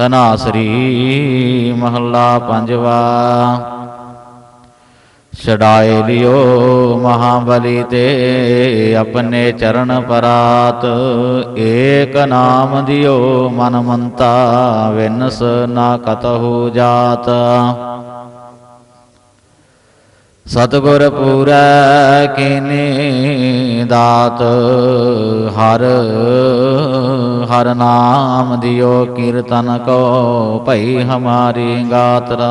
ਤਨਾਸਰੀ ਮਹੱਲਾ ਪੰਜਵਾ। ਛਡਾਏ ਲਿਓ ਮਹਾਬਲੀ ਤੇ ਆਪਣੇ ਚਰਨ ਪਰਾਤ। ਏਕ ਨਾਮ ਦਿਓ ਮਨ ਮੰਤਾ, ਵਿਨਸ ਨਾ ਕਤਹੁ ਜਾਤ। ਸਤਗੁਰ ਪੂਰੈ ਕੀਨੀ ਦਾਤ, ਹਰ ਹਰ ਨਾਮ ਦਿਓ ਕੀਰਤਨ ਕੋ ਭਈ ਹਮਾਰੀ ਗਾਤਰਾ।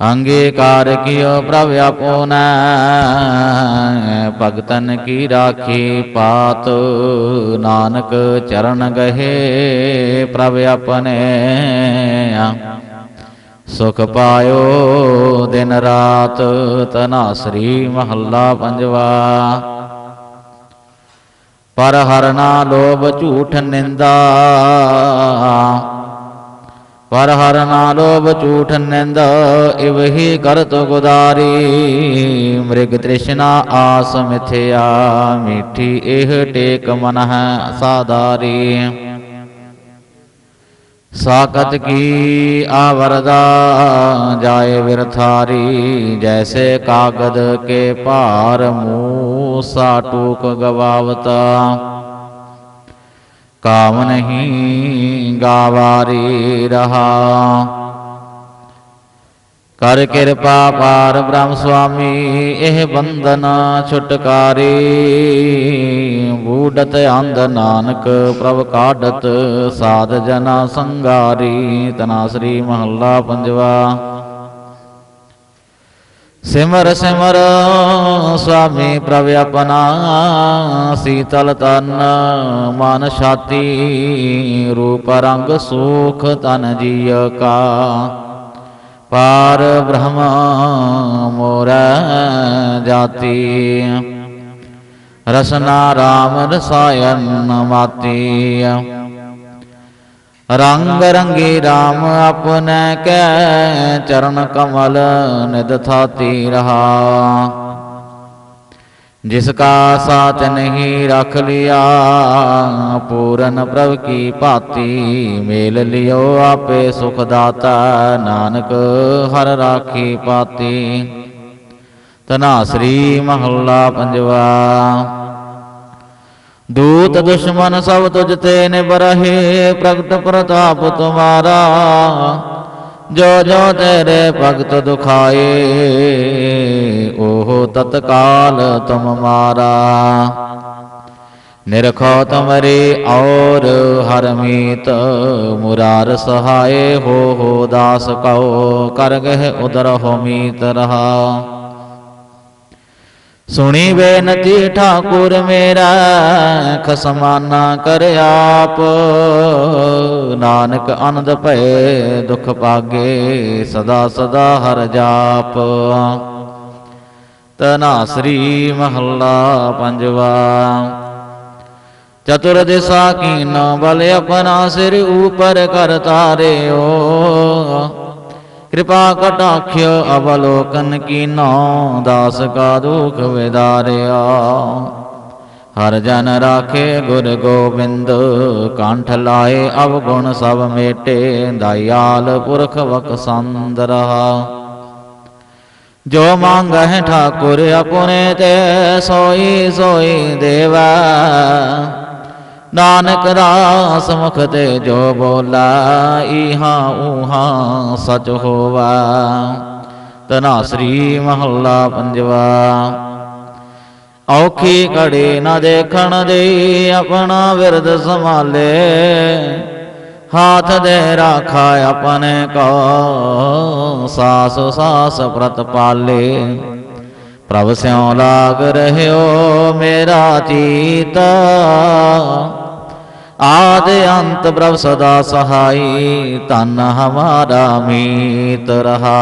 ਅੰਗੀਕਾਰ ਕੀਓ ਪ੍ਰਭ ਆਪੋਨੈ, ਭਗਤਨ ਕੀ ਰਾਖੀ ਪਾਤ, ਨਾਨਕ ਚਰਨ ਗਹੇ ਪ੍ਰਭ ਆਪਣੇ। ਸੁਖ ਪਾਇਓ। ਦਿਨ ਰਾਤ ਤਨਾਸਰੀ ਮਹੱਲਾ ਪੰਜਵਾ। ਪਰ ਹਰ ਨਾ ਲੋਭ ਝੂਠ ਨਿੰਦਾ। ਪਰ ਹਰ ਨਾ ਲੋਭ ਝੂਠ ਨਿੰਦ ਇਵਹੀ ਕਰਤ ਗੁਦਾਰੀ। ਮ੍ਰਿਗ ਤ੍ਰਿਸ਼ਨਾ ਆਸ ਮਿਥਿਆ, ਮੀਠੀ ਇਹ ਟੇਕ ਮਨ ਹੈ ਸਾਦਾਰੀ। ਸਾਕਤ ਕੀ ਆਵਰਦਾ, ਜਾਏ ਵਿਰਥਾਰੀ, ਜੈਸੇ ਕਾਗਦ ਕੇ ਭਾਰ ਮੂਸਾ ਟੂਕ ਗਵਾਵਤਾ। ਕਾਮ ਨਹੀਂ ਗਾਵਾਰੀ ਰਹਾ। ਕਰ ਕਿਰਪਾ ਪਾਰ ਬ੍ਰਹਮ ਸੁਆਮੀ, ਇਹ ਬੰਧਨ ਛੁਟਕਾਰੀ। ਬੂਡਤ ਅੰਧ ਨਾਨਕ, ਪ੍ਰਭ ਕਾਢਤ ਸਾਧ ਜਨਾ ਸੰਗਾਰੀ। ਤਨਾਸਰੀ ਮਹੱਲਾ ਪੰਜਵਾ। ਸਿਮਰ ਸਿਮਰ ਸੁਆਮੀ, ਪ੍ਰਭ ਆਪਣਾ ਸੀਤਲ ਤਨ, ਮਨ ਛਾਤੀ, ਰੂਪ ਰੰਗ ਸੁਖ ਤਨ ਜੀਅ ਕਾ। ਪਾਰ ਬ੍ਰਹਮ ਮੋਰ ਜਾਤੀ। ਰਸਨਾ ਰਾਮ ਰਸਾਇਨ ਮਾਤੀ। ਰੰਗ ਰੰਗੀ RAM ਆਪਨੇ ਕੈ, ਚਰਨ ਕਮਲ ਨਿਦ ਥਾਤੀ ਰਹਾ। ਜਿਸ ਕਾ ਸਾਥ ਨਹੀਂ ਰਖ ਲਿਆ, ਪੂਰਨ ਪ੍ਰਭ ਕੀ ਭਾਤੀ, ਮੇਲ ਲਿਓ ਆਪੇ ਸੁਖ ਦਾਤਾ, ਨਾਨਕ ਹਰ ਰਾਖੀ ਪਾਤੀ। ਤਨਾਸਰੀ ਮਹੱਲਾ ਪੰਜਵਾ। ਦੂਤ ਦੁਸ਼ਮਨ ਸਭ ਤੁਝ ਤੇ ਨਿਬਰਹਿ ਪ੍ਰਗਟ ਪ੍ਰਤਾਪ ਤੁਮਾਰਾ। ਜੋ ਜੋ ਤੇਰੇ ਭਗਤ ਦੁਖਾਏ ਉਹ ਤਤਕਾਲ ਤੁਮ ਮਾਰਾ। ਨਿਰਖੋ ਤੁਮਰੇ ਔਰ ਹਰਮੀਤ ਮੁਰਾਰ ਸਹਾਏ ਹੋ ਹੋ ਦਾਸ ਕਉ, ਕਰ ਗਹਿ ਉਦਰ ਹੋ ਮੀਤ ਰਹਾ। ਸੁਣੀ ਬੇਨਤੀ ਠਾਕੁਰ ਮੇਰਾ, ਖਸਮਾਨਾ ਕਰ ਆਪ। ਨਾਨਕ ਆਨੰਦ ਭਏ ਦੁਖ ਪਾਗੇ ਸਦਾ ਸਦਾ ਹਰ ਜਾਪ। ਤਨਾਸਰੀ ਮਹੱਲਾ ਪੰਜਵਾ। ਚਤੁਰ ਦਿਸਾ ਕੀਨ ਬਲ ਆਪਣਾ ਸਿਰ ਉਪਰ ਕਰ ਤਾਰਿਓ। ਕਿਰਪਾ ਕਟਾਖਿ ਅਵਲੋਕਨ ਕੀਨੋ, ਦਾਸ ਕਾ ਦੁਖ ਵਿਦਾਰਿਆ। ਹਰ ਜਨ ਰਾਖੇ ਗੁਰ ਗੋਬਿੰਦ, ਕੰਠ ਲਾਏ ਅਵਗੁਣ ਸਭ ਮੇਟੇ, ਦਇਆਲ ਪੁਰਖ ਵਕਸੰਦ ਰਹਾ। ਜੋ ਮੰਗਹਿ ਠਾਕੁਰ ਆਪਣੇ ਤੇ ਸੋਈ ਸੋਈ ਦੇਵਾ। ਨਾਨਕ ਦਾਸ ਮੁਖ ਤੇ ਜੋ ਬੋਲਾ ਇਹਾ ਉਹਾ ਸਚ ਹੋਵਾ। ਤਨਾਸਰੀ ਮਹੱਲਾ ਪੰਜਵਾ। ਔਖੀ ਘੜੀ ਨਾ ਦੇਖਣ ਦੇ ਆਪਣਾ ਵਿਰਦ ਸੰਭਾਲੇ। ਹਾਥ ਦੇ ਰਾਖਾ ਆਪਣੇ ਕੋ ਸਾਸ ਸਾਸ ਪ੍ਰਤ ਪਾਲੇ ਪ੍ਰਭ ਸਿਉ ਲਾਗ ਰਹਿਓ ਮੇਰਾ ਚੀਤ ਆਦ ਅੰਤ ਪ੍ਰਭ ਸਦਾ ਸਹਾਈ ਤਨ ਹਮਾਰਾ ਮੀਤ ਰਹਾ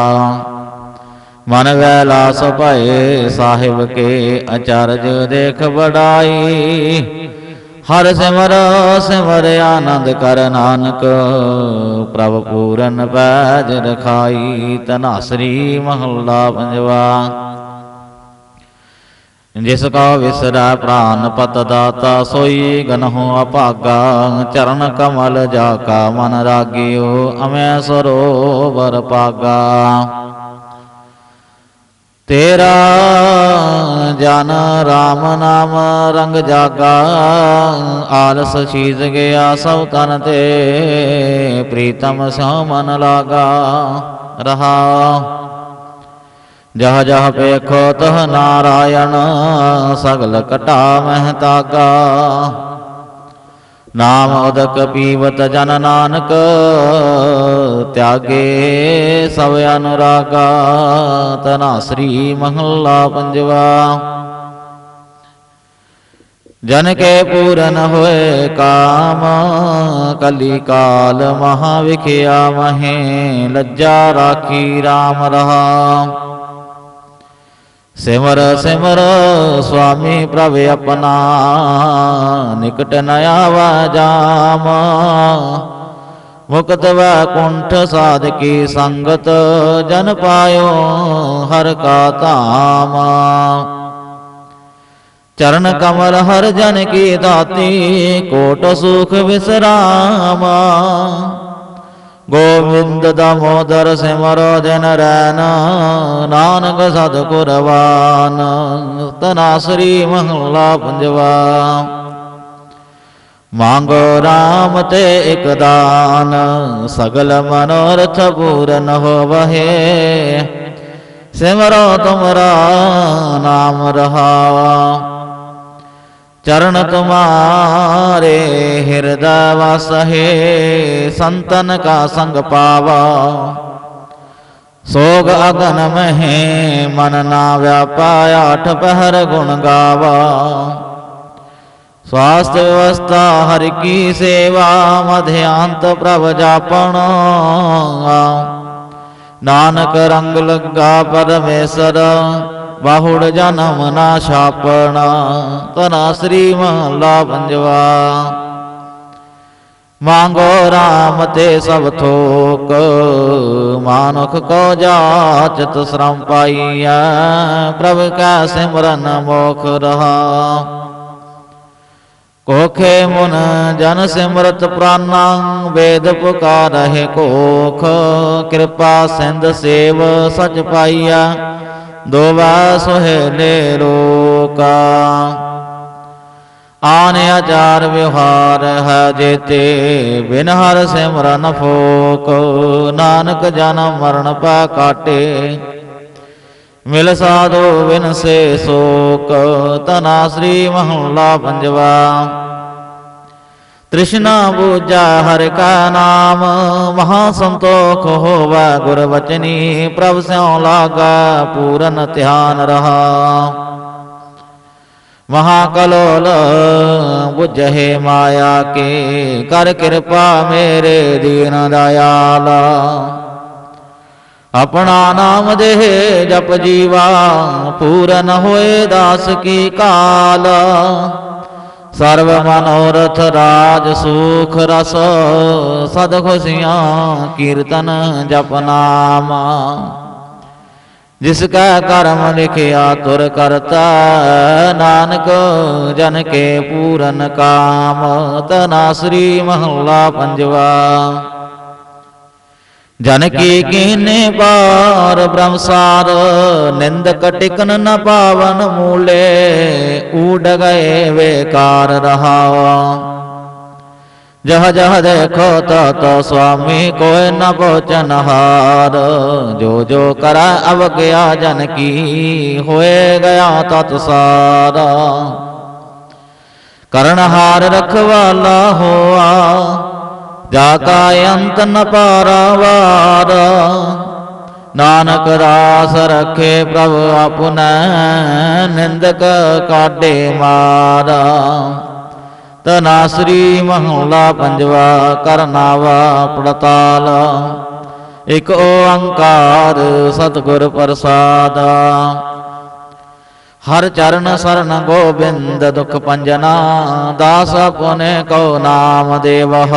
ਮਨ ਵੈਲਾਸ ਭਏ ਸਾਹਿਬ ਕੇ ਅਚਰਜ ਦੇਖ ਬੜਾਈ ਹਰ ਸਿਮਰ ਸਿਮਰ ਆਨੰਦ ਕਰ ਨਾਨਕ, ਪ੍ਰਭ ਪੂਰਨ ਪੈਜ ਰਖਾਈ ਤਨਾਸਰੀ ਮਹੱਲਾ ਪੰਜਵਾ। ਜਿਸ ਕਾ ਵਿਸਰੈ ਪ੍ਰਾਨ ਪਤ ਦਾਤਾ, ਸੋਈ ਗਨਹੁ ਅਭਾਗਾ, ਚਰਨ ਕਮਲ ਜਾ ਕਾ ਮਨ ਰਾਗਿਓ, ਅਮੈ ਸਰੋਵਰ ਪਾਗਾ। ਤੇਰਾ ਜਨ ਰਾਮ ਨਾਮ ਰੰਗ ਜਾਗਾ, ਆਲਸ ਛੀਜ ਗਿਆ ਸਭ ਤਨ ਤੇ, ਪ੍ਰੀਤਮ ਸੋ ਮਨ ਲਾਗਾ, ਰਹਾ। ਜਹ ਜਹ ਪੇਖੋ ਤਹ ਨਾਰਾਇਣ, ਸਗਲ ਕਟਾ ਮਹਿਤਾਗਾ ਨਾਮ ਉਦਕ ਪੀਵਤ ਜਨ ਨਾਨਕ, ਤਿਆਗੇ ਸਭ ਅਨੁਰਾਗਾ, ਤਨਾ ਸ੍ਰੀ ਮਹੱਲਾ ਪੰਜਵਾ। ਜਨ ਕੇ ਪੂਰਨ ਹੋਏ ਕਾਮ, ਕਲੀ ਕਾਲ ਮਹਾ ਵਿਖਿਆ ਮਹੇ, ਲੱਜਾ ਰਾਖੀ RAM ਰਹਾ। ਸਿਮਰ ਸਿਮਰ ਸੁਆਮੀ ਪ੍ਰਭ ਆਪਣਾ। ਨਿਕਟ ਨ ਆਵਾ ਜਾਮ। ਮੁਕਤ ਵੈਕੁੰਠ ਸਾਧਕੀ ਸੰਗਤ ਜਨ ਪਾਇਓ ਹਰ ਕਾ ਧਾਮ। ਚਰਨ ਕਮਲ ਹਰ ਜਨ ਕੀ ਦਾਤੀ ਕੋਟ ਸੁਖ ਵਿਸਰਾਮ। ਗੋਵਿੰਦ ਦਮੋਦਰ ਸਿਮਰੋ ਦਿਨ ਰੈਨ, ਨਾਨਕ ਸਤ ਕੁਰਬਾਨ ਤਨਾ ਸ੍ਰੀ ਮਹਲਾ ਪੰਜਵਾ। ਮੰਗੋ RAM ਤੇ ਇਕ ਦਾਨ, ਸਗਲ ਮਨੋਰਥ ਪੂਰਨ ਹੋਵਹਿ। ਸਿਮਰੋ ਤੁਮਰਾ ਨਾਮ ਰਹਾਵਾ। ਚਰਨ ਤੁਮਾਰੇ ਹਿਰਦੈ ਵਸਹਿ, ਸੰਤਨ ਕਾ ਸੰਗ ਪਾਵਾ। ਸੋਗ ਅਗਨ ਮਹਿ, ਮਨ ਨਾ ਵਿਆਪਾ ਆਠ ਪਹਿਰ ਗੁਣ ਗਾਵਾ। ਸਵਾਸਥ ਵਿਵਸਥਾ ਹਰਿ ਕੀ ਸੇਵਾ, ਮਧਿਆੰਤ ਪ੍ਰਭ ਜਾਪਣ। ਨਾਨਕ ਰੰਗ ਲੱਗਾ ਪਰਮੇਸ਼ਰ ਬਾਹੁੜ ਜਨਮ ਨਾ ਛਾਪਣਾ ਤਨਾ ਸ੍ਰੀ ਮਹਲਾ ਪੰਜਵਾ ਮੰਗੋ RAM ਤੇ ਸਭ ਥੋਕ, ਮਾਨੁਖ ਕੋ ਜਾਚਤ ਸ਼ਰਮ ਪਾਈਐ, ਪ੍ਰਭ ਕਾ ਸਿਮਰਨ ਮੋਖ ਰਹਾ। ਕੋਖੇ ਮੁਨ ਜਨ ਸਿਮਰਤ ਪ੍ਰਾਨੰ, ਵੇਦ ਪੁਕਾਰਹਿ ਕੋਖ, ਕਿਰਪਾ ਸਿੰਧ ਸੇਵ ਸਚ ਪਾਈਆ ਦੋਵਾ ਸੁਹੇਲੇ ਲੋਕਾ। ਆਨ ਆਚਾਰ ਵਿਹਾਰ ਹੈ ਜੇਤੇ, ਬਿਨ ਹਰ ਸਿਮਰਨ ਫੋਕ। ਨਾਨਕ ਜਨਮ ਮਰਨ ਪਾ ਕਾਟੇ, ਮਿਲ ਸਾਧੋ ਬਿਨ ਸੇ ਸੋਕ। ਤਨਾ ਸ੍ਰੀ ਮਹੱਲਾ ਪੰਜਵਾ। ਤ੍ਰਿਸ਼ਨਾ ਬੂਜਾ ਹਰ ਕਾ ਨਾਮ, ਮਹਾ ਸੰਤੋਖ ਹੋਵਾ ਗੁਰ ਵਚਨੀ, ਪ੍ਰਭ ਸਿਉ ਲਾਗਾ ਪੂਰਨ ਧਿਆਨ ਰਹਾ। ਮਹਾ ਕਲੋਲ ਬੁਝਹਿ ਮਾਇਆ ਕੇ, ਕਰ ਕਿਰਪਾ ਮੇਰੇ ਦੀਨ ਦਇਆਲਾ। ਆਪਣਾ ਨਾਮ ਦੇਹ ਜਪ ਜੀਵਾ, ਪੂਰਨ ਹੋਏ ਦਾਸ ਕੀ ਕਾਲ। ਸਰਵ ਮਨੋਰਥ ਰਾਜ ਸੁਖ ਰਸ, ਸਦ ਖੁਸ਼ੀਆਂ ਕੀਰਤਨ ਜਪ ਨਾਮ। ਜਿਸ ਕਾ ਕਰਮ ਲਿਖਿਆ ਤੁਰ ਕਰਤਾ, ਨਾਨਕ ਜਨ ਕੇ ਪੂਰਨ ਕਾਮ, ਤਨਾ ਸ੍ਰੀ ਮਹੱਲਾ ਪੰਜਵਾ। ਜਨ ਕੀ ਕੀਨੇ ਪਾਰ ਬ੍ਰਹਮਸਾਰ ਨਿੰਦਕ ਟਿਕਨ ਨ ਪਾਵਨ ਮੂਲੇ ਊਡ ਗਏ ਵੇਕਾਰ ਰਹਾ ਜਹ ਜਹ ਦੇਖੋ ਤਤ ਸੁਆਮੀ ਕੋਇ ਨ ਪਹੁੰਚਨ ਹਾਰ ਜੋ ਜੋ ਕਰੈ ਅਵਗਿਆ ਜਨ ਕੀ ਹੋਏ ਗਿਆ ਤਤ ਸਾਰਾ। ਕਰਨ ਹਾਰ ਰਖਵਾਲਾ ਹੋਆ ਜਾ ਕਾ ਅੰਤ ਨ ਪਾਰਾਵਾਰ, ਨਾਨਕ ਰਾਸ ਰਖੇ ਪ੍ਰਭ ਆਪੁਨੈ, ਨਿੰਦਕ ਕਾਢੇ ਮਾਰਾ। ਤਨਾ ਸ੍ਰੀ ਮਹਲਾ ਪੰਜਵਾ ਕਰਨਾਵਾ ਪੜਤਾਲ। ਇਕ ਓੰਕਾਰ ਸਤਿਗੁਰ ਪ੍ਰਸਾਦਾ। ਹਰ ਚਰਨ ਸਰਨ ਗੋਬਿੰਦ ਦੁਖ ਪੰਜਨਾ, ਦਾਸ ਪੁਨੇ ਕੋ ਨਾਮ ਦੇਵਹ।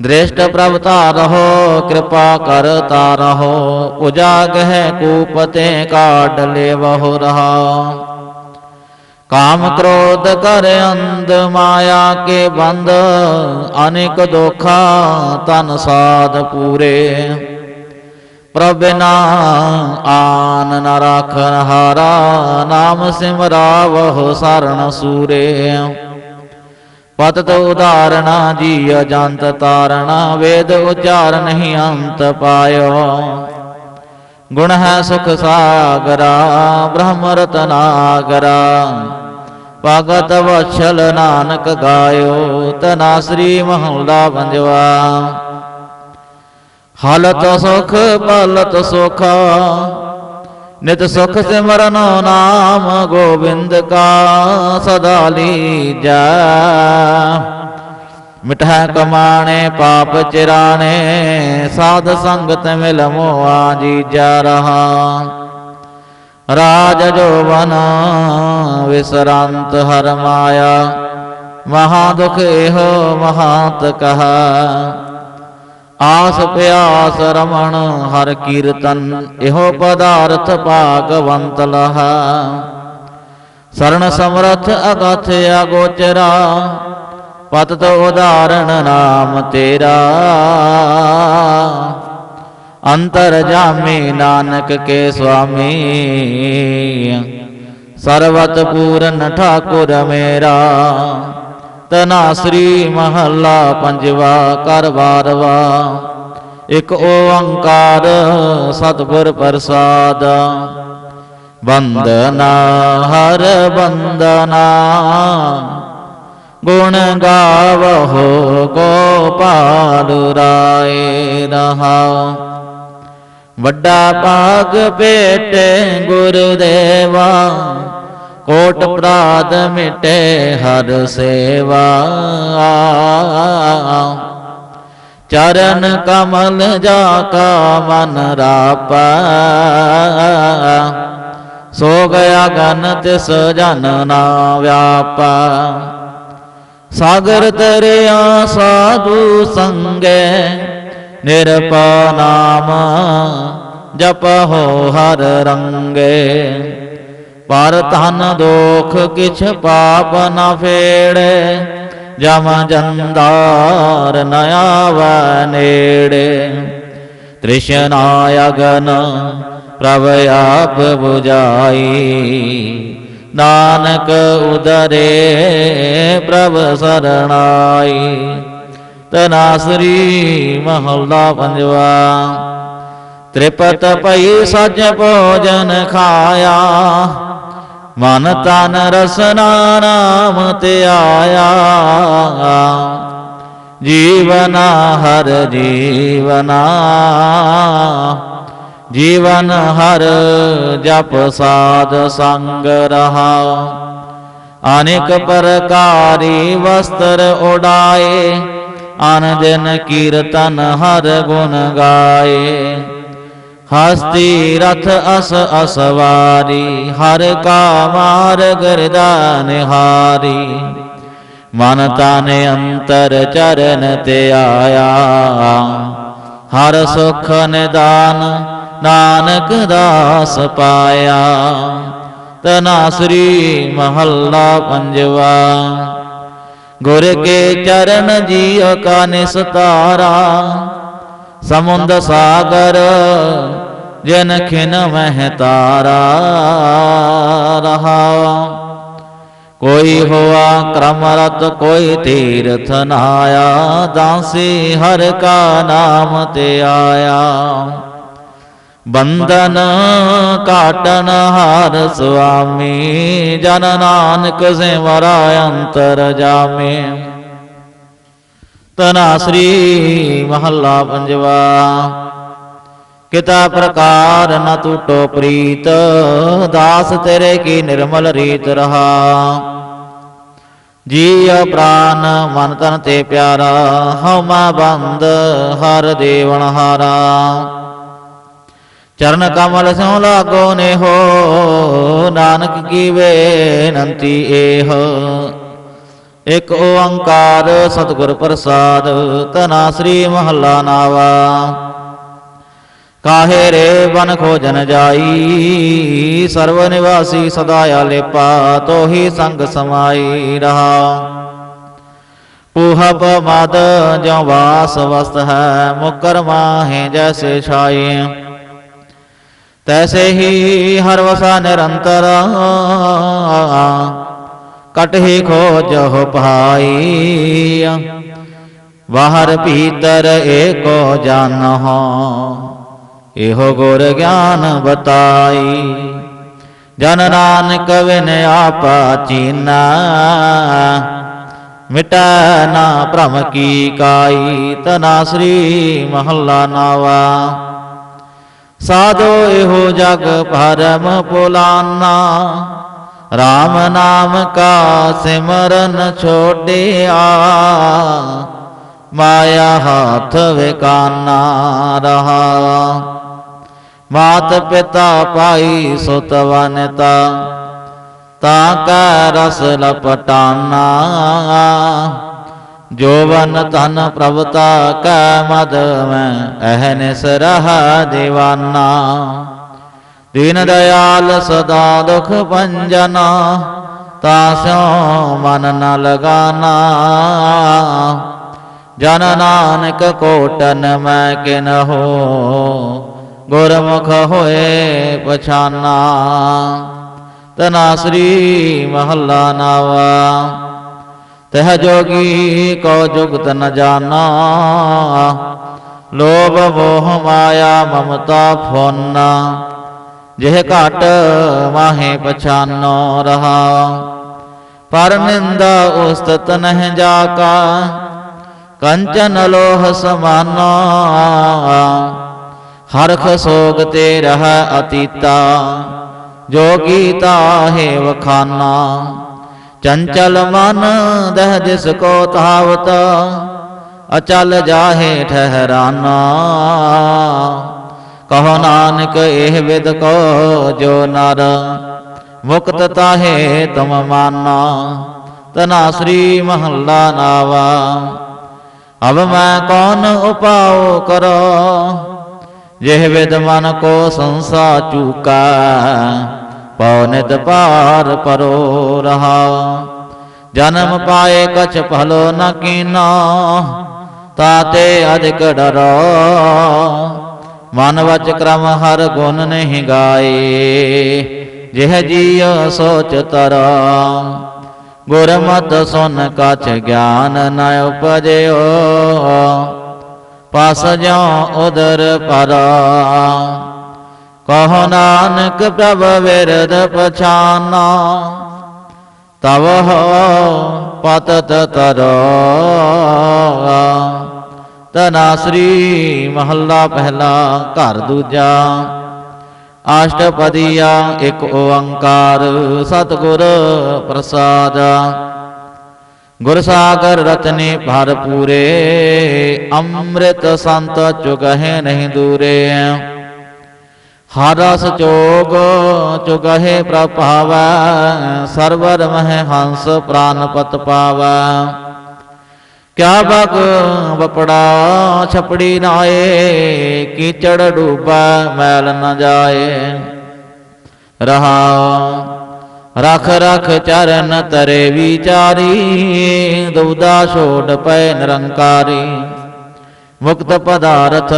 ਦ੍ਰਿਸ਼ਟ ਪ੍ਰਭ ਤਾਰਹੁ ਕਿਰਪਾ ਕਰ ਤਾਰਹੁ ਉਜਾਗ ਹੈ ਕੂਪ ਤੇ ਕਾਢ ਲੇਵਹੁ ਰਹਾ। ਕਾਮ ਕ੍ਰੋਧ ਕਰ ਅੰਧ ਮਾਇਆ ਕੇ ਬੰਦ, ਅਨੇਕ ਦੋਖਾ ਤਨ ਸਾਧ ਪੂਰੇ। ਪ੍ਰਭਨਾ ਆਨ ਨ ਰਾਖਨ ਹਾਰਾ, ਨਾਮ ਸਿਮਰਾਵਹੁ ਸਰਣ ਸੂਰੇ। ਪਤਤ ਉਦਾਰਣਾ ਜੀ ਅਜੰਤ ਤਾਰਣਾ, ਵੇਦ ਉਚਾਰ ਨਹੀਂ ਅੰਤ ਪਾਇਓ। ਗੁਣ ਹੈ ਸੁਖ ਸਾਗਰਾ, ਬ੍ਰਹਮ ਰਤਨਾਗਰਾ। ਭਗਤ ਵਛਲ ਨਾਨਕ ਗਾਇਓ, ਤਨਾ ਸ੍ਰੀ ਮਹਲਾ ਪੰਜਵਾ ਹਾਲਤ ਸੁਖ ਪਲਤ ਸੁਖ। ਨਿਤ ਸੁਖ ਸਿਮਰਨ ਨਾਮ ਗੋਬਿੰਦ ਕਾ, ਸਦਾ ਲੀਜੈ। ਮਿਠਾ ਕਮਾਣੇ, ਪਾਪ ਚਿਰਾਣੇ, ਸਾਧ ਸੰਗਤ ਮਿਲ ਮੋਆ ਜੀਜਾ ਰਹਾ। ਰਾਜ ਜੋਵਨ ਵਿਸਰੰਤ ਹਰ ਮਾਇਆ। ਮਹਾ ਦੁਖ ਇਹੋ ਮਹਾਤ ਕਹਾ। ਆਸ ਪਿਆਸ ਰਮਣ ਹਰ ਕੀਰਤਨ, ਇਹੋ ਪਦਾਰਥ ਭਾਗਵੰਤ ਲਹਾ। ਸਰਣ ਸਮਰਥ ਅਗਥ ਅਗੋਚਰਾ, ਪਤਤ ਉਦਾਹਰਣ ਨਾਮ ਤੇਰਾ। ਅੰਤਰ ਜਾਮੀ ਨਾਨਕ ਕੇ ਸੁਆਮੀ। ਸਰਵਤ ਪੂਰਨ ਠਾਕੁਰ ਮੇਰਾ। ਤਨਾ ਸ੍ਰੀ ਮਹੱਲਾ ਪੰਜਵਾ ਕਰ ਬਾਰਵਾ। ਇਕ ਓੰਕਾਰ ਸਤਿਗੁਰ ਪ੍ਰਸਾਦ। ਬੰਦਨਾ ਹਰ ਬੰਦਨਾ ਗੁਣ ਗਾਵਹੋ ਗੋਪਾਲ ਰਾਏ ਰਹਾ। ਵੱਡਾ ਭਾਗ ਭੇਟੇ ਗੁਰਦੇਵਾ। ਕੋਟ ਪ੍ਰਾਦ ਮਿਟੇ ਹਰ ਸੇਵਾ। ਚਰਨ ਕਮਲ ਜਾ ਕਾ ਮਨ ਰਾਪਾ। ਸੋ ਗਿਆ ਗਨ ਤਿਸ ਜਨ ਨਾ ਵਿਆਪਾ। ਸਾਗਰ ਤਰਿਆ ਸਾਧੂ ਸੰਗੇ, ਨਿਰਪਾ ਨਾਮ ਜਪ ਹੋ ਹਰ ਰੰਗੇ। ਪਰ ਧਨ ਦੋਖ ਕਿਛ ਪਾਪ ਨ ਫੇੜੇ, ਜਮ ਜੰਦਾਰ ਨ ਆਵੈ ਨੇੜੇ। ਤ੍ਰਿਸ਼ਨਾ ਅਗਨ ਪ੍ਰਭ ਆਪ 부ਜਾਈ ਨਾਨਕ ਉਦਰੇ ਪ੍ਰਭ ਸਰਣਾਈ। ਤਨਾਸਰੀ ਮਹੱਲਾ ਪੰਜਵਾ, ਤ੍ਰਿਪਤ ਪਈ ਸਜ ਭੋਜਨ ਖਾਇਆ ਮਨ ਤਨ ਰਸਨਾ ਨਾਮ ਤੇ ਆਇਆ। ਜੀਵਨ ਹਰ ਜੀਵਨਾ, ਜੀਵਨ ਹਰ ਜਪ ਸਾਧ ਸੰਗ ਰਹਾ। ਅਨੇਕ ਪ੍ਰਕਾਰੀ ਵਸਤਰ ਉਡਾਏ, ਅਨ ਦਿਨ ਕੀਰਤਨ ਹਰ ਗੁਣ ਗਾਏ। ਹਸਤੀ ਰਥ ਅਸ ਅਸਵਾਰੀ, ਹਰ ਕਾ ਮਾਰਗ ਹਿਰਦਾ ਨਿਹਾਰੀ ਮਨ ਤਨ ਅੰਤਰ ਚਰਨ ਤੇ ਆਇਆ, ਹਰ ਸੁਖ ਨਿਦਾਨ ਨਾਨਕ ਦਾਸ ਪਾਇਆ। ਤਨਾ ਸ੍ਰੀ ਮਹੱਲਾ ਪੰਜਵਾ, ਗੁਰ ਕੇ ਚਰਨ ਜੀਅ ਕਾ ਨਿਸਤਾਰਾ ਸਮੁੰਦ ਸਾਗਰ, ਜਨ ਖਿਨ ਮਹਿ ਤਾਰਾ ਰਹਾ ਕੋਈ ਹੋਆ ਕਰਮ ਰਤ ਕੋਈ ਤੀਰਥ ਨਾਇਆ, ਦਾਸੀ ਹਰ ਕਾ ਨਾਮ ਤੇ ਆਇਆ। ਬੰਦਨ ਕਾਟਨ ਹਾਰ ਸੁਆਮੀ, ਜਨ ਨਾਨਕ ਸਿਮਰਾ ਅੰਤਰ ਜਾਮੇ। ਤਨਾਸ਼ਰੀ ਮਹੱਲਾ ਪੰਜਵਾ। ਕਿਤਾ ਪ੍ਰਕਾਰ ਨ ਟੂਟੋ ਪ੍ਰੀਤ, ਦਾਸ ਤੇਰੇ ਕੀ ਨਿਰਮਲ ਰੀਤ ਰਹਾ। ਜੀ ਪ੍ਰਾਨ ਮਨ ਤਨ ਤੇ ਪਿਆਰਾ ਹਉ ਮਾ ਬੰਦ ਹਰ ਦੇਵਨ ਹਾਰਾ। ਚਰਨ ਕਮਲ ਸਿਉ ਲਾਗੋ ਨੇ ਹੋ ਨਾਨਕ ਕੀ ਬੇਨੰਤੀ ਏਹ। ਇਕ ਓੰਕਾਰ ਸਤਿਗੁਰ ਪ੍ਰਸਾਦ ਤਨਾ ਸ੍ਰੀ ਮਹੱਲਾ ਨਾਵਾ। ਕਾਹੇ ਰੇ ਬਨ ਖੋਜਨ ਜਾਈ, ਸਰਵ ਨਿਵਾਸੀ ਸਦਾ ਆਲੇਪਾ, ਤੋਹੀ ਸੰਗ ਸਮਾਈ ਰਹਾ। ਪੂਹਬ ਮਦ ਜੋ ਵਾਸ ਵਸਤ ਹੈ, ਮੁਕਰ ਮਾਹੇ ਜੈਸੇ ਛਾਈ। ਤੈਸੇ ਹੀ ਹਰ ਵਸਾ ਨਿਰੰਤਰ। ਕਟਹਿ ਖੋਜ ਹੋ ਭਾਈ। ਬਾਹਰ ਭੀਤਰ ਏਕੋ ਜਾਨਹੁ ਇਹੋ ਗੁਰ ਗਿਆਨ ਬਤਾਈ। ਜਨ ਨਾਨਕ ਵਿਨ ਆਪਾ ਚੀਨਾ, ਮਿਟੈ ਨਾ ਭ੍ਰਮ ਕੀ ਕਾਈ, ਤਨਾ ਸ੍ਰੀ ਮਹੱਲਾ ਨਾਵਾ। ਸਾਧੋ ਇਹੋ ਜਗ ਭਰਮ ਪੁਲਾਨਾ RAM ਨਾਮ ਕਾ ਸਿਮਰਨ ਛੋੜਿਆ ਮਾਇਆ ਹੱਥ ਵਿਕਾਨਾ ਰਹਾ। ਮਾਤ ਪਿਤਾ ਪਾਈ ਸੁਤਵਨਤਾ ਤਾ ਤਾਂ ਰਸ ਲਪਟਾਨਾ। ਜੋਵਨ ਤਨ ਪ੍ਰਭਤਾ ਕੈ ਮਦ ਮੈਂ ਅਹਨਿਸ ਰਹ ਦੀਵਾਨਾ। ਦੀਨ ਦਇਆਲ ਸਦਾ ਦੁਖ ਭੰਜਨਾ ਤਾਸਿਓ ਮਨ ਨ ਲਗਾਨਾ। ਜਨ ਨਾਨਕ ਕੋਟਨ ਮੈਂ ਕਿਨਹੋ ਗੁਰਮੁਖ ਹੋਏ ਪਛਾਨਾ। ਤਨਾ ਸ੍ਰੀ ਮਹੱਲਾ ਨਾਵਾ, ਤਹ ਜੋਗੀ ਕੋ ਜੁਗਤ ਨ ਜਾਣਾ ਲੋਭ ਮੋਹ ਮਾਇਆ ਮਮਤਾ ਫੋਨਾ। ਜਿਹ ਘਟ ਮਾਹੇ ਪਛਾਨੋ ਰਹਾ। ਪਰ ਨਿੰਦਾ ਉਸਤਤ ਨਹਿ ਜਾ ਕਾ ਕੰਚਨ ਲੋਹ ਸਮਾਨਾ। ਹਰਖ ਸੋਗ ਤੇ ਰਹ ਅਤੀਤਾ ਜੋਗੀ ਤਾਹੇ ਵਖਾਨਾ। ਚੰਚਲ ਮਨ ਦਹ ਜਿਸ ਕੋ ਤਾਵਤ ਅਚਲ ਜਾਹੇ ਠਹਿਰਾਨਾ। ਕਹੋ ਨਾਨਕ ਇਹ ਵਿਦ ਕੋ ਜੋ ਨਰ। ਮੁਕਤ ਤਾਹੇ ਤੁਮ ਮਾਨਾ, ਤਨਾ ਸ੍ਰੀ ਮਹੱਲਾ ਨਾਵਾ। ਅਬ ਮੈਂ ਕੌਣ ਉਪਾਉ ਕਰੋ, ਜਿਹ ਵਿਦ ਮਨ ਕੋ ਸੰਸਾ ਚੂਕਾ, ਪਉ ਪਾਰ ਪਰੋ ਰਹਾ। ਜਨਮ ਪਾਏ ਕਛ ਭਲੋ ਨ ਕੀਨਾ, ਤਾਤੇ ਅਧਿਕ ਡਰੋ। ਮਨ ਵਚ ਕ੍ਰਮ ਹਰ ਗੁਣ ਨਹੀਂ ਗਾਏ। ਜਿਹ ਜੀਉ ਸੋਚ ਤਰਾ, ਗੁਰਮਤ ਸੁਨ ਕਛ ਗਿਆਨ ਨ ਉਪਜਿਓ। ਪਸ ਜਿਉ ਉਦਰ ਪਰਾ, ਕਹੋ ਨਾਨਕ ਪ੍ਰਭ ਵਿਰਦ ਪਛਾਨਾ। ਤਵ ਹੋ ਪਤਤ ਤਰੋ ਤਨਾਸ਼ਰੀ ਮਹੱਲਾ ਪਹਿਲਾ ਘਰ ਦੂਜਾ। ਅਸ਼ਟਪਦੀਆ ਇੱਕ ਓੰਕਾਰ ਸਤਿਗੁਰ ਪ੍ਰਸਾਦ। ਗੁਰ ਸਾਗਰ ਰਤਨੇ ਭਰ ਪੂਰੇ, ਅੰਮ੍ਰਿਤ ਸੰਤ ਚੁਗਹਿ ਨਹੀਂ ਦੂਰੇ। ਹਰਸ ਚੋਗ ਚੁਗਹਿ ਪ੍ਰਭਾਵੈ, ਸਰਵਰ ਮਹਿ ਹੰਸ ਪ੍ਰਾਨਪਤ ਪਾਵੈ। ਕਿਆ ਬਗ ਬਪੜਾ ਛਪੜੀ ਨਾਏ, ਕੀਚੜ ਡੂਬਾ, ਮੈਲ ਨ ਜਾਏ। ਰਹਾ, ਰਖ ਰਖ ਚਰਨ ਤਰੇ ਵਿਚਾਰੀ, ਦੁਬਦਾ ਛੋੜ ਪੈ ਨਿਰੰਕਾਰੀ। ਮੁਕਤ ਪਦਾਰਥ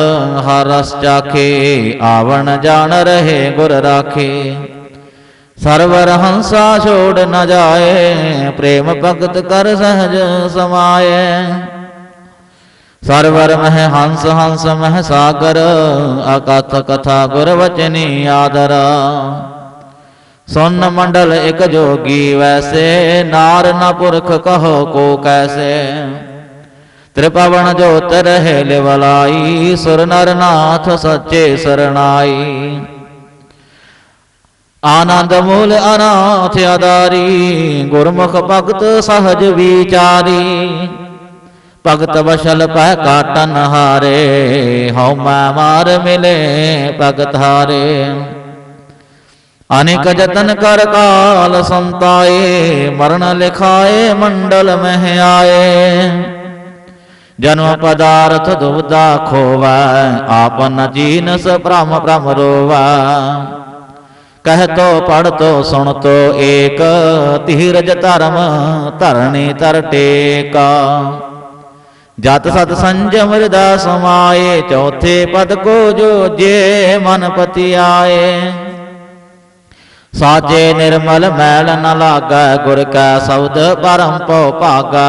ਹਰ ਰਸ ਚਾਖੇ, ਆਵਣ ਜਾਣ ਰਹੇ ਗੁਰ ਰਾਖੇ। ਸਰਵਰ ਹੰਸਾ ਛੋੜ ਨ ਜਾਏ ਪ੍ਰੇਮ ਭਗਤ ਕਰ ਸਹਜ ਸਮਾਏ ਸਰਵਰ ਮਹਿ ਹੰਸ ਹੰਸ ਮਹਿ ਸਾਗਰ ਅਕਥ ਕਥਾ ਗੁਰ ਵਚਨੀ ਆਦਰ ਸੁਨ ਮੰਡਲ ਇਕ ਜੋਗੀ ਵੈਸੇ ਨਾਰ ਨ ਪੁਰਖ ਕਹੋ ਕੋ ਕੈਸੇ ਤ੍ਰਿਪਵਨ ਜੋਤ ਰਹੇ ਲਿਵਲਾਈ ਸੁਰ ਨਰ ਨਾਥ ਸੱਚੇ ਸਰਣਾਈ ਆਨੰਦ ਮੂਲ ਅਨਾਥ ਆਦਾਰੀ ਗੁਰਮੁਖ ਭਗਤ ਸਹਜ ਵਿਚਾਰੀ। ਭਗਤ ਬਸ਼ਲ ਪੈ ਕਾਟਨ ਹਾਰੇ, ਹਉ ਮੈਂ ਮਾਰ ਮਿਲੇ ਭਗਤ ਹਾਰੇ। ਅਨੇਕ ਜਤਨ ਕਰ ਕਾਲ ਸੰਤਾਏ, ਮਰਨ ਲਿਖਾਏ ਮੰਡਲ ਮਹਿ ਆਏ ਜਨਮ ਪਦਾਰਥ ਦੁਬਦਾ ਖੋਵੈ, ਆਪਨ ਜੀਨਸ ਭ੍ਰਮ ਭ੍ਰਮ ਰੋਵੈ। ਕਹਿ ਤੋ ਪੜ ਤੋ, ਸੁਣ ਤੋ, ਏਕ ਧੀਰਜ ਧਰਮ ਧਰਣੀ ਜਤ ਸਤ ਸੰਜਮ ਹਿਰਦਾ ਸਮਾਏ ਚੌਥੇ ਪਦ ਕੋ ਜੋ ਜੇ ਮਨ ਪਤੀ ਆਏ ਸਾਜੇ ਨਿਰਮਲ ਮੈਲ ਨ ਲਾਗੈ, ਗੁਰ ਕੈ ਸ਼ਬਦ ਪਰਮ ਪਉ ਭਾਗਾ।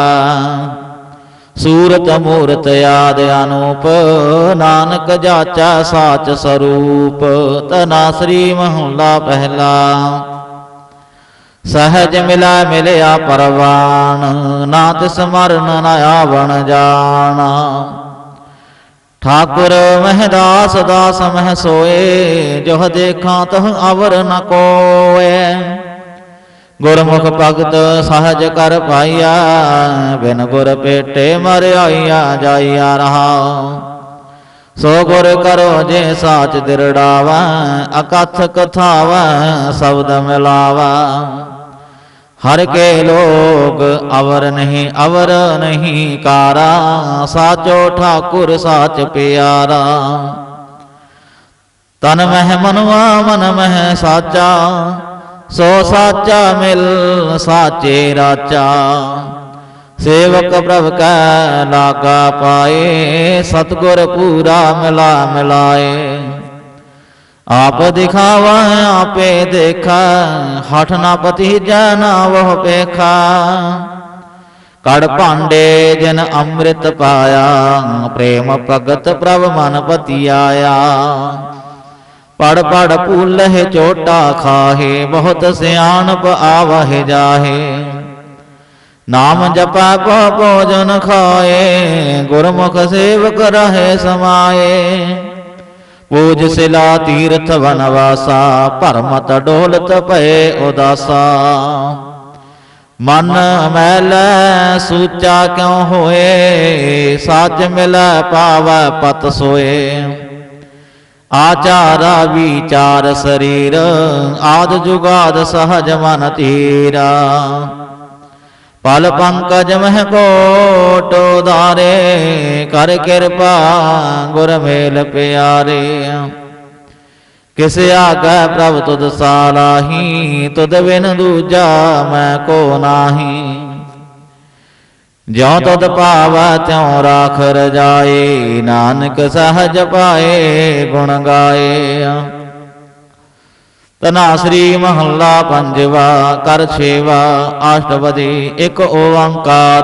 ਸੂਰਤ ਮੂਰਤ ਆਦ ਅਨੂਪ ਨਾਨਕ ਜਾਚਾ ਸਾਚ ਸਰੂਪ, ਤਨਾ ਸ੍ਰੀ ਮਹਲਾ ਪਹਿਲਾ। ਸਹਜ ਮਿਲਾ ਮਿਲਿਆ ਪਰਵਾਨ, ਨਾ ਤਿਸ ਮਰਨ ਨ ਆਵਣ ਜਾਣਾ। ਠਾਕੁਰ ਮਹਿਦਾਸ ਦਾਸ ਮਹਿ ਸੋਏ ਜੋ ਦੇਖਾਂ ਤਹ ਅਵਰ ਨ ਕੋਏ। ਗੁਰਮੁਖ ਭਗਤ ਸਹਜ ਕਰ ਪਾਈਆ, ਬਿਨ ਗੁਰ ਪੇਟੇ ਮਰਿਆਈਆ ਜਾਈਆ ਰਹਾ। ਸੋ ਗੁਰ ਕਰੋ ਜੇ ਸਾਚ ਦਿਰੜਾਵਾ ਅਕਥ ਕਥਾਵਾ, ਸ਼ਬਦ ਮਿਲਾਵਾ। ਹਰ ਕੇ ਲੋਕ ਅਵਰ ਨਹੀਂ ਅਵਰ ਨਹੀਂ ਕਾਰਾ, ਸਾਚੋ ਠਾਕੁਰ ਸਾਚ ਪਿਆਰਾ। ਤਨ ਮਹਿ ਮਨਵਾ, ਮਨ ਮਹਿ ਸਾਚਾ ਸੋ ਸਾਚਾ ਮਿਲ, ਸਾਚੇ ਰਾਚਾ। ਸੇਵਕ ਪ੍ਰਭ ਕੈ ਲਾਗਾ ਪਾਏ, ਸਤਗੁਰ ਪੂਰਾ ਮਿਲਾ ਮਿਲਾਏ। ਆਪ ਦਿਖਾਵਾ, ਆਪੇ ਦੇਖਾ, ਹਠ ਨਾ ਪਤੀ ਨਾ ਵਹ ਪੇਖਾ। ਕੜ ਭਾਂਡੇ ਜਨ ਅੰਮ੍ਰਿਤ ਪਾਇਆ, ਪ੍ਰੇਮ ਭਗਤ ਪ੍ਰਭ ਮਨ ਪਤੀ ਆਇਆ ਪੜ ਪੜ ਪੂਲਹਿ ਚੋਟਾ ਖਾਹੇ, ਬਹੁਤ ਸਿਆਣਪ ਆਵਹਿ ਜਾਹੇ। ਨਾਮ ਜਪੈ ਕੋ ਭੋਜਨ ਖਾਏ, ਗੁਰਮੁਖ ਸੇਵਕ ਰਹੇ ਸਮਾਏ। ਪੂਜ ਸਿਲਾ ਤੀਰਥ ਵਨਵਾਸਾ, ਭਰਮਤ ਡੋਲਤ ਭਏ ਉਦਾਸਾ। ਮਨ ਮੈਲ ਸੂਚਾ ਕਿਉ ਹੋਏ ਸਾਜ ਮਿਲ ਪਾਵ ਪਤ ਸੋਏ। ਆਚਾਰਾ ਵਿਚਾਰ ਸਰੀਰ, ਆਦ ਜੁਗਾਦ ਸਹਜ ਮਨ ਤੀਰਾ। ਪਲ ਪੰਕਜ ਮਹਿ ਕੋਟ ਉਦਾਰੇ ਕਰ ਕਿਰਪਾ ਗੁਰ ਮੇਲ ਪਿਆਰੇ। ਕਿਸ ਆਗੈ ਪ੍ਰਭ ਤੁਧ ਸਾਲਾਹੀ, ਤੁਧ ਬਿਨ ਦੂਜਾ ਮੈਂ ਕੋ ਨਾਹੀ। ਜਿਉ ਤੁਧ ਭਾਵੈ ਤਿਉ ਰਾਖ ਰਜਾਏ ਨਾਨਕ ਸਹਜ ਪਾਏ ਗੁਣ ਗਾਏ। ਤਨਾ ਸ੍ਰੀ ਮਹੱਲਾ ਪੰਜਵਾ ਕਰ ਛੇਵਾ ਆਸ਼ਟਪਦੀ ਇੱਕ ਓੰਕਾਰ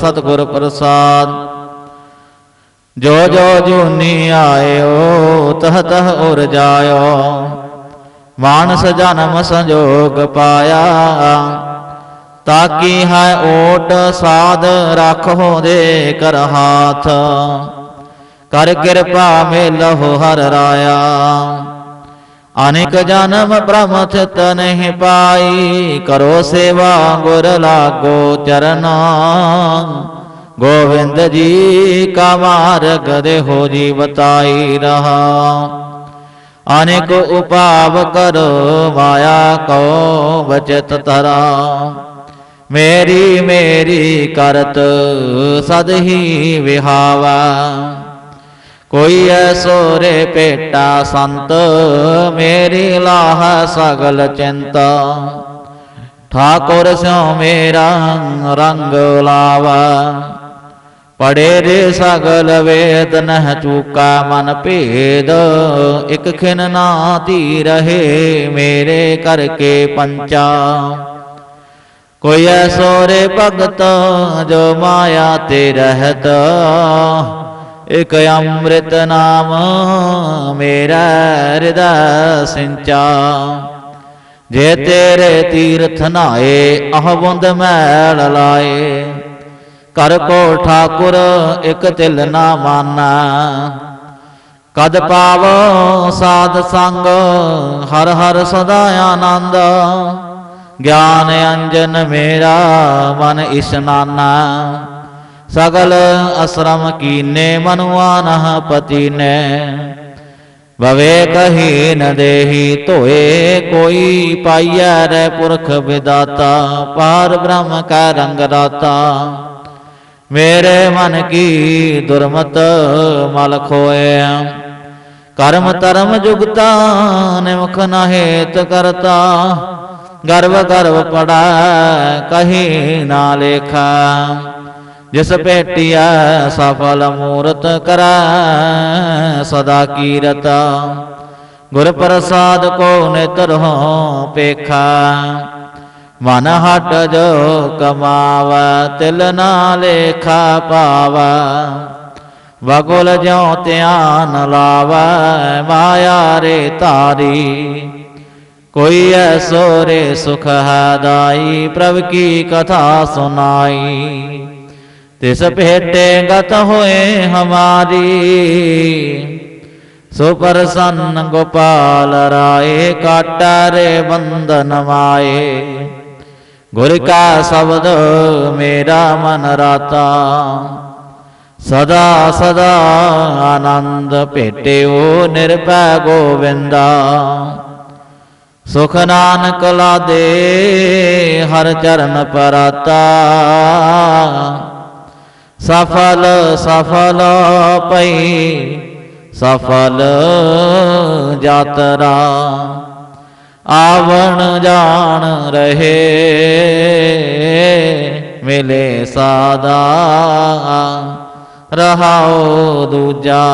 ਸਤਿਗੁਰ ਪ੍ਰਸਾਦ। ਜੋ ਜੋ ਜੂਨੀ ਆਇਓ ਤਹ ਤਹ ਉਰ ਜਾਇਓ। ਮਾਨਸ ਜਨਮ ਸੰਜੋਗ ਪਾਇਆ ਤਾਕੀ ਹੈ ਓਟ ਸਾਧ ਰੱਖੋ ਦੇ ਕਰ ਹਾਥ? ਕਰ ਕਿਰਪਾ ਮੇਲਹੁ ਹਰ ਰਾਇਆ। ਅਨੇਕ ਜਨਮ ਪ੍ਰਮਥਿਤ ਨਹੀਂ ਪਾਈ, ਕਰੋ ਸੇਵਾ ਗੁਰ ਲਾਗੋ ਚਰਨਾ। ਗੋਵਿੰਦ ਜੀ ਕਾ ਮਾਰਗ ਦੇ ਹੋ ਜੀ ਬਤਾਈ ਰਹਾ। ਅਨੇਕ ਉਪਾਵ ਕਰੋ, ਮਾਇਆ ਕੋ ਬਚਤ ਤਰਾ ਮੇਰੀ ਮੇਰੀ ਕਰਤ ਸਦ ਹੀ ਵਿਹਾਵਾ। ਕੋਈ ਐਸੋ ਰੇ ਪੇਟਾ ਸੰਤ, ਮੇਰੀ ਲਾਹ ਸਗਲ ਚਿੰਤਾ। ਠਾਕੁਰ ਸਿਉ ਮੇਰਾ ਰੰਗ ਲਾਵਾ। ਪੜੇ ਰੇ ਸਗਲ ਵੇਦ ਨਹ ਚੂਕਾ ਮਨ ਭੇਦ। ਇਕ ਖਿਨ ਨਾ ਧੀ ਰਹੇ ਮੇਰੇ ਕਰਕੇ ਪੰਚਾ। ਕੋਈ ਐਸੋ ਰੇ ਭਗਤ ਜੋ ਮਾਇਆ ਤੇ ਰਹਿਤ। ਇਕ ਅੰਮ੍ਰਿਤ ਨਾਮ ਮੇਰਾ ਹਿਰਦੈ ਸਿੰਚਾ। ਜੇ ਤੇਰੇ ਤੀਰਥ ਨਾਏ ਅਹ ਬੁੰਦ ਮੈਲ ਲਾਏ। ਕਰ ਕੋ ਠਾਕੁਰ ਇਕ ਤਿਲ ਨਾ ਮਾਨਾ। ਕਦ ਪਾਵ ਸਾਧ ਸੰਗ, ਹਰ ਹਰ ਸਦਾ ਆਨੰਦ। ਗਿਆਨ ਅੰਜਨ ਮੇਰਾ ਮਨ ਇਸਨਾਨਾ ਸਗਲ ਅਸਰਮ ਕੀਨੇ ਮਨੁਆਨਹ ਪਤੀ ਨੇ ਬਵੇ ਕਹੀ ਨ ਦੇਹੀ ਧੋਏ ਕੋਈ ਪਾਈਐ ਰੇ ਪੁਰਖ ਵਿਦਾਤਾ, ਪਾਰ ਬ੍ਰਹਮ ਕੈ ਰੰਗ ਰਾਤਾ ਮੇਰੇ ਮਨ ਕੀ ਦੁਰਮਤ ਮਲ ਖੋਏ ਕਰਮ ਧਰਮ ਜੁਗਤਾ ਨਿਮਖ ਨ ਹੇਤ ਕਰਤਾ। ਗਰਵ ਗਰਵ ਪੜਾ ਕਹੀ ਨਾ ਲੇਖਾ। ਜਿਸ ਭੇਟਿਆ ਸਫਲ ਮੂਰਤ ਕਰੈ, ਸਦਾ ਕੀਰਤ। ਗੁਰ ਪ੍ਰਸਾਦ ਕੋ ਨੇਤਰ ਹੋ ਪੇਖਾ। ਮਨ ਹਟ ਜੋ ਕਮਾਵ, ਤਿਲ ਨਾ ਲੇਖਾ ਪਾਵੈ। ਵਗੁਲ ਜਿਉ ਧਿਆਨ ਲਾਵ, ਮਾਇਆ ਰੇ ਤਾਰੀ ਕੋਈ ਐਸੋ ਰੇ ਸੁਖ ਹੈ ਦਾਈ, ਪ੍ਰਭ ਕੀ ਕਥਾ ਸੁਨਾਈ ਤਿਸ ਭੇਟੇ ਗਤ ਹੋਏ ਹਮਾਰੀ, ਸੋ ਪ੍ਰਸੰਨ ਗੋਪਾਲ ਰਾਏ, ਕਾਟਾ ਰੇ ਬੰਧਨ ਮਾਏ। ਗੁਰ ਕਾ ਸ਼ਬਦ ਮੇਰਾ ਮਨ ਰਾਤਾ, ਸਦਾ ਸਦਾ ਆਨੰਦ ਭੇਟਿਓ ਨਿਰਭੈ ਗੋਵਿੰਦਾ। ਸੁਖ ਨਾਨਕ ਲਾਦੇ, ਹਰ ਚਰਨ ਪਰਾਤਾ। ਸਫਲ ਸਫਲ ਪਈ ਸਫਲ ਯਾਤਰਾ। ਆਵਣ ਜਾਣ ਰਹੇ, ਮਿਲੇ ਸਾਦਾ। ਰਹਾਉ ਦੂਜਾ।